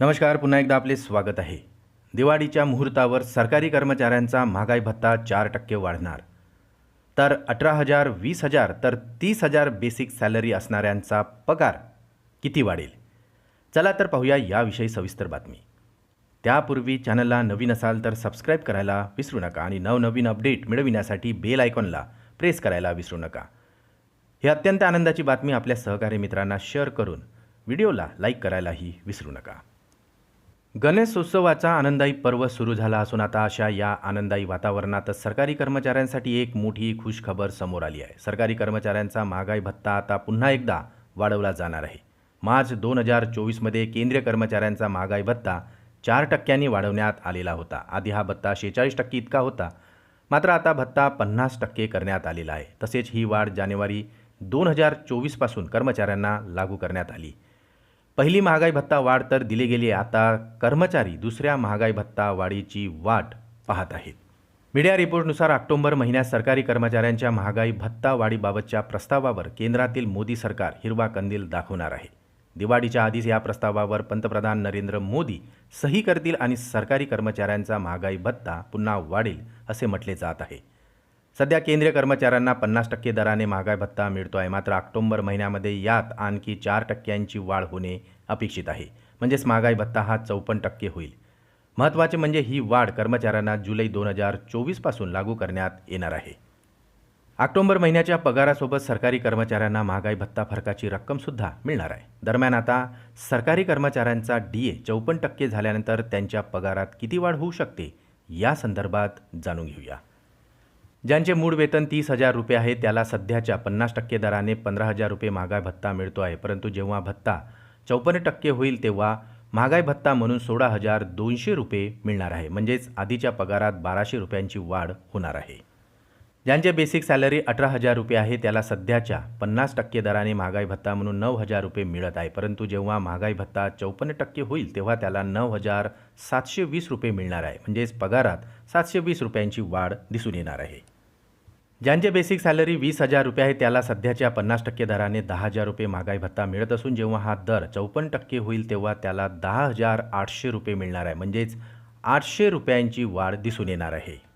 नमस्कार पुन्हा एकदा आपले स्वागत आहे. दिवाळीच्या मुहूर्तावर सरकारी कर्मचाऱ्यांचा महागाई भत्ता चार टक्के वाढणार. तर अठरा हजार वीस हजार तर तीस हजार बेसिक सॅलरी असणाऱ्यांचा पगार किती वाढेल? चला तर पाहूया याविषयी सविस्तर बातमी. त्यापूर्वी चॅनलला नवीन असाल तर सबस्क्राईब करायला विसरू नका आणि नवनवीन अपडेट मिळविण्यासाठी बेल आयकॉनला प्रेस करायला विसरू नका. ही अत्यंत आनंदाची बातमी आपल्या सहकारी मित्रांना शेअर करून व्हिडिओला लाईक करायलाही विसरू नका. गणेशोत्सवाचा आनंदायी पर्व सुरू झाला असून आता अशा या आनंदायी वातावरणातच सरकारी कर्मचाऱ्यांसाठी एक मोठी खुशखबर समोर आली आहे. सरकारी कर्मचाऱ्यांचा महागाई भत्ता आता पुन्हा एकदा वाढवला जाणार आहे. मार्च दोन हजार चोवीसमध्ये केंद्रीय कर्मचाऱ्यांचा महागाई भत्ता चार टक्क्यांनी वाढवण्यात आलेला होता. आधी हा भत्ता शेहेचाळीस टक्के इतका होता. मात्र आता भत्ता पन्नास टक्के करण्यात आलेला आहे. तसेच ही वाढ जानेवारी दोन हजार चोवीसपासून कर्मचाऱ्यांना लागू करण्यात आली. पहिली महागाई भत्ता वाढ तर दिली गेली आता कर्मचारी दुसऱ्या महागाई भत्ता वाढीची वाट पाहत आहेत. मीडिया रिपोर्टनुसार ऑक्टोबर महिन्यात सरकारी कर्मचाऱ्यांच्या महागाई भत्ता वाढीबाबतच्या प्रस्तावावर केंद्रातील मोदी सरकार हिरवा कंदील दाखवणार आहे. दिवाळीच्या आधीच या प्रस्तावावर पंतप्रधान नरेंद्र मोदी सही करतील आणि सरकारी कर्मचाऱ्यांचा महागाई भत्ता पुन्हा वाढेल असे म्हटले जात आहे. सध्या केंद्रीय कर्मचाऱ्यांना पन्नास टक्के दराने महागाई भत्ता मिळतो आहे मात्र ऑक्टोबर महिन्यामध्ये यात आणखी चार टक्क्यांची वाढ होणे अपेक्षित आहे. म्हणजेच महागाई भत्ता हा चौपन्न टक्के होईल. महत्त्वाचे म्हणजे ही वाढ कर्मचाऱ्यांना जुलै दोन हजार चोवीसपासून लागू करण्यात येणार आहे. ऑक्टोबर महिन्याच्या पगारासोबत सरकारी कर्मचाऱ्यांना महागाई भत्ता फरकाची रक्कमसुद्धा मिळणार आहे. दरम्यान आता सरकारी कर्मचाऱ्यांचा डी ए चौपन्न टक्के झाल्यानंतर त्यांच्या पगारात किती वाढ होऊ शकते या संदर्भात जाणून घेऊया. ज्यांचे मूळ वेतन तीस हजार रुपये आहे त्याला सध्याच्या पन्नास टक्के दराने पंधरा हजार रुपये महागाई भत्ता मिळतो आहे. परंतु जेव्हा भत्ता चौपन्न टक्के होईल तेव्हा महागाई भत्ता म्हणून सोळा हजार दोनशे रुपये मिळणार आहे. म्हणजेच आधीच्या पगारात बाराशे रुपयांची वाढ होणार आहे. ज्यांचे बेसिक सॅलरी अठरा हजार रुपये आहे त्याला सध्याच्या पन्नास टक्के दराने महागाई भत्ता म्हणून नऊ हजार रुपये मिळत आहे. परंतु जेव्हा महागाई भत्ता चौपन्न टक्के होईल तेव्हा त्याला नऊ हजार सातशे वीस रुपये मिळणार आहे. म्हणजेच पगारात सातशे वीस रुपयांची वाढ दिसून येणार आहे. ज्यांचे बेसिक सॅलरी वीस हजार रुपये आहे त्याला सध्याच्या पन्नास टक्के दराने दहा हजार रुपये महागाई भत्ता मिळत असून जेव्हा हा दर चौपन्न टक्के होईल तेव्हा त्याला दहा हजार आठशे रुपये मिळणार आहे. म्हणजेच आठशे रुपयांची वाढ दिसून येणार आहे.